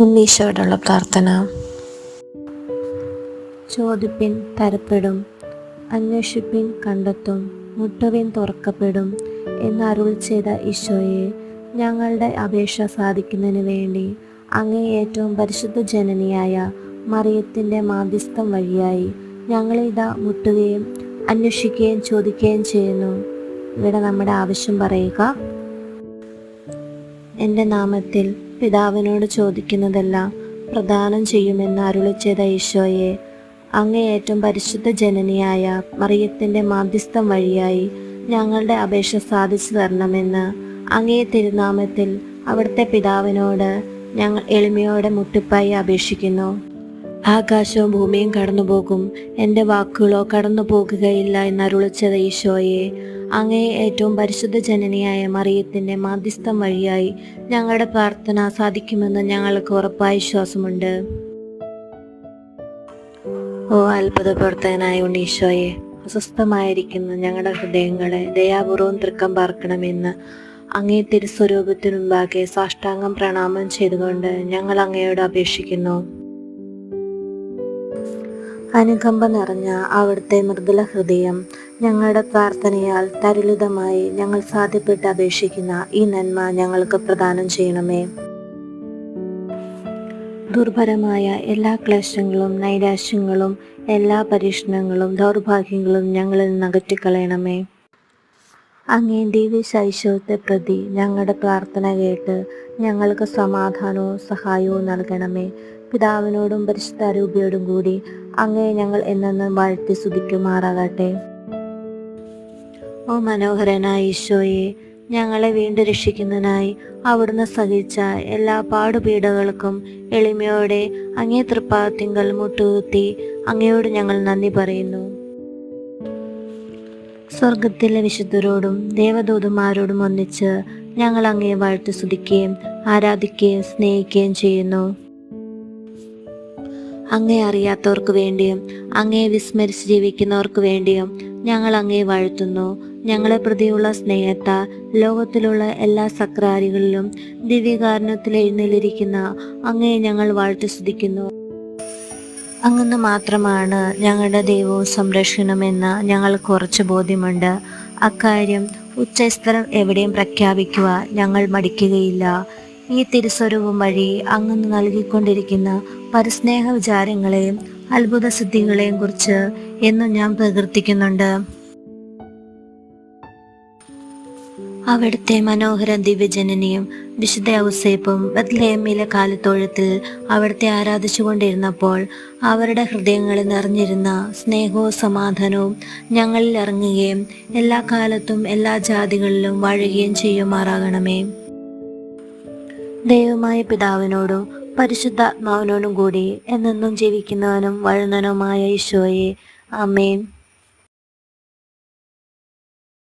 ഉണ്ണീശോയോടുള്ള പ്രാർത്ഥന. ചോദിപ്പിൻ തരപ്പെടും അന്വേഷിപ്പിൻ കണ്ടെത്തും മുട്ടുവിൻ തുറക്കപ്പെടും എന്ന് അരുൾ ചെയ്ത ഈശോയെ ഞങ്ങളുടെ അപേക്ഷ സാധിക്കുന്നതിന് വേണ്ടി അങ്ങേ ഏറ്റവും പരിശുദ്ധ ജനനിയായ മറിയത്തിന്റെ മാധ്യസ്ഥം വഴിയായി ഞങ്ങളിതാ മുട്ടുകയും അന്വേഷിക്കുകയും ചോദിക്കുകയും ചെയ്യുന്നു. ഇവിടെ നമ്മുടെ ആവശ്യം പറയുക എന്റെ നാമത്തിൽ പിതാവിനോട് ചോദിക്കുന്നതെല്ലാം പ്രദാനം ചെയ്യുമെന്ന് അരുളി ഈശോയെ അങ്ങേയറ്റം പരിശുദ്ധ ജനനിയായ മറിയത്തിന്റെ മാധ്യസ്ഥം വഴിയായി ഞങ്ങളുടെ അപേക്ഷ സാധിച്ചു തരണമെന്ന് അങ്ങേ തിരുനാമത്തിൽ അവിടുത്തെ പിതാവിനോട് ഞങ്ങൾ എളിമയോടെ മുട്ടിപ്പായി അപേക്ഷിക്കുന്നു. ആകാശവും ഭൂമിയും കടന്നുപോകും. എന്റെ വാക്കുകളോ കടന്നു പോകുകയില്ല എന്നരുളിച്ചത് ഈശോയെ അങ്ങേ ഏറ്റവും പരിശുദ്ധ ജനനിയായ മറിയത്തിന്റെ മാധ്യസ്ഥം വഴിയായി ഞങ്ങളുടെ പ്രാർത്ഥന സാധിക്കുമെന്ന് ഞങ്ങൾക്ക് ഉറപ്പായ വിശ്വാസമുണ്ട്. ഓ അത്ഭുത പ്രവർത്തകനായ ഉണ്ണീശോയെ അസ്വസ്ഥമായിരിക്കുന്ന ഞങ്ങളുടെ ഹൃദയങ്ങളെ ദയാപൂർവം തൃക്കം പാർക്കണമെന്ന് അങ്ങേ തിരുസ്വരൂപത്തിനുമ്പാകെ സാഷ്ടാംഗം പ്രണാമം ചെയ്തുകൊണ്ട് ഞങ്ങൾ അങ്ങയോട് അപേക്ഷിക്കുന്നു. അനുകമ്പ നിറഞ്ഞ അവിടുത്തെ മൃദുല ഹൃദയം ഞങ്ങളുടെ പ്രാർത്ഥനയാൽ തരുലിതമായി ഞങ്ങൾ സാധ്യപ്പെട്ട് അപേക്ഷിക്കുന്ന ഈ നന്മ ഞങ്ങൾക്ക് പ്രദാനം ചെയ്യണമേ. ദുർഭരമായ എല്ലാ ക്ലേശങ്ങളും നൈരാശ്യങ്ങളും എല്ലാ പരീക്ഷണങ്ങളും ദൗർഭാഗ്യങ്ങളും ഞങ്ങളിൽ നിന്ന് അകറ്റിക്കളയണമേ. അങ്ങേ ദിവ്യ ശൈശവത്തെ പ്രതി ഞങ്ങളുടെ പ്രാർത്ഥന കേട്ട് ഞങ്ങൾക്ക് സമാധാനവും സഹായവും നൽകണമേ. പിതാവിനോടും പരിശുദ്ധ അരൂപിയോടും കൂടി അങ്ങേ ഞങ്ങൾ എന്നെന്നും വാഴ്ത്തി സ്തുതിക്കുമാറാകട്ടെ. ഓ മനോഹരനായ ഈശോയെ ഞങ്ങളെ വീണ്ടും രക്ഷിക്കുന്നതിനായി അവിടുന്ന് സഹിച്ച എല്ലാ പാടുപീഡകൾക്കും എളിമയോടെ അങ്ങേ തൃപ്പാത്തിങ്കൽ മുട്ടുകുത്തി അങ്ങയോട് ഞങ്ങൾ നന്ദി പറയുന്നു. സ്വർഗത്തിലെ വിശുദ്ധരോടും ദേവദൂതന്മാരോടും ഒന്നിച്ച് ഞങ്ങൾ അങ്ങേ വാഴ്ത്തി സ്തുതിക്കുകയും ആരാധിക്കുകയും സ്നേഹിക്കുകയും ചെയ്യുന്നു. അങ്ങേ അറിയാത്തവർക്ക് വേണ്ടിയും അങ്ങേ വിസ്മരിച്ച് ജീവിക്കുന്നവർക്ക് വേണ്ടിയും ഞങ്ങൾ അങ്ങേ വാഴ്ത്തുന്നു. ഞങ്ങളെ പ്രതിയുള്ള സ്നേഹത്താൽ ലോകത്തിലുള്ള എല്ലാ സക്രാരികളിലും ദിവ്യകാരണത്തിൽ എഴുന്നേലിരിക്കുന്ന അങ്ങേ ഞങ്ങൾ വാഴ്ത്തി സ്തുതിക്കുന്നു. അങ്ങന്ന് മാത്രമാണ് ഞങ്ങളുടെ ദൈവവും സംരക്ഷണമെന്ന് ഞങ്ങൾ കുറച്ച് ബോധ്യമുണ്ട്. അക്കാര്യം ഉച്ചസ്ഥലം എവിടെയും പ്രഖ്യാപിക്കുക ഞങ്ങൾ മടിക്കുകയില്ല. ഈ തിരുസ്വരൂപം വഴി അങ്ങനെ നൽകിക്കൊണ്ടിരിക്കുന്ന പരസ്നേഹ വിചാരങ്ങളെയും അത്ഭുത സിദ്ധികളെയും കുറിച്ച് എന്നും ഞാൻ പ്രകീർത്തിക്കുന്നുണ്ട്. അവിടുത്തെ മനോഹര ദിവ്യജനനിയും വിശുദ്ധ ഔസേപ്പും ബദ്ലേമിലെ കാലത്തോഴത്തിൽ അവിടുത്തെ ആരാധിച്ചുകൊണ്ടിരുന്നപ്പോൾ അവരുടെ ഹൃദയങ്ങളിൽ നിറഞ്ഞിരുന്ന സ്നേഹവും സമാധാനവും ഞങ്ങളിൽ ഇറങ്ങുകയും എല്ലാ കാലത്തും എല്ലാ ജാതികളിലും വാഴുകയും ചെയ്യുമാറാകണമേ. ദൈവമായ പിതാവിനോടും പരിശുദ്ധാത്മാവിനോടും കൂടി എന്നെന്നും ജീവിക്കുന്നവനും വഴുന്നനുമായ ഈശോയെ. ആമേൻ.